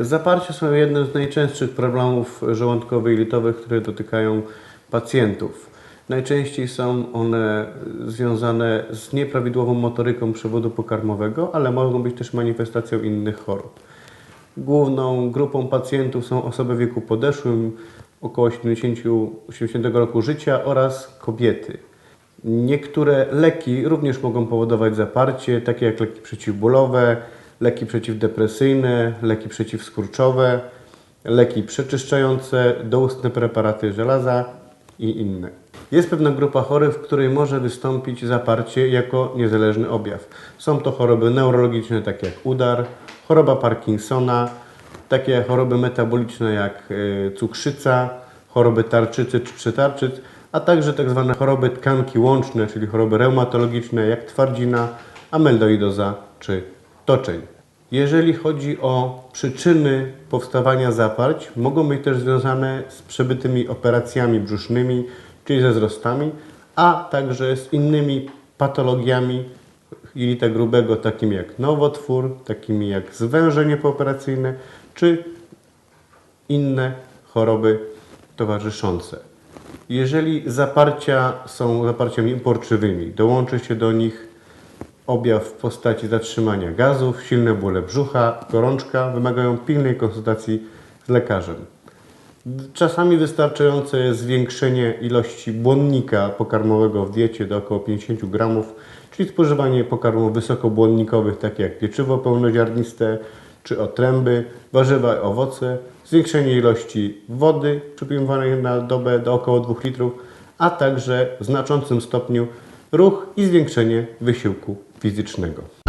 Zaparcie są jednym z najczęstszych problemów żołądkowo-jelitowych, które dotykają pacjentów. Najczęściej są one związane z nieprawidłową motoryką przewodu pokarmowego, ale mogą być też manifestacją innych chorób. Główną grupą pacjentów są osoby w wieku podeszłym, około 70-80 roku życia oraz kobiety. Niektóre leki również mogą powodować zaparcie, takie jak leki przeciwbólowe, leki przeciwdepresyjne, leki przeciwskurczowe, leki przeczyszczające, doustne preparaty żelaza i inne. Jest pewna grupa chorych, w której może wystąpić zaparcie jako niezależny objaw. Są to choroby neurologiczne, takie jak udar, choroba Parkinsona, takie choroby metaboliczne jak y, cukrzyca, choroby tarczycy czy przetarczyc, a także tak zwane choroby tkanki łączne, czyli choroby reumatologiczne jak twardzina, ameldoidoza czy toczeń. Jeżeli chodzi o przyczyny powstawania zaparć, mogą być też związane z przebytymi operacjami brzusznymi, czyli ze wzrostami, a także z innymi patologiami jelita grubego, takimi jak nowotwór, takimi jak zwężenie pooperacyjne, czy inne choroby towarzyszące. Jeżeli zaparcia są zaparciami uporczywymi, dołączy się do nich objaw w postaci zatrzymania gazów, silne bóle brzucha, gorączka, wymagają pilnej konsultacji z lekarzem. Czasami wystarczające jest zwiększenie ilości błonnika pokarmowego w diecie do około 50 gramów, czyli spożywanie pokarmów wysokobłonnikowych, takie jak pieczywo pełnoziarniste czy otręby, warzywa i owoce, zwiększenie ilości wody przyjmowanej na dobę do około 2 litrów, a także w znaczącym stopniu ruch i zwiększenie wysiłku fizycznego.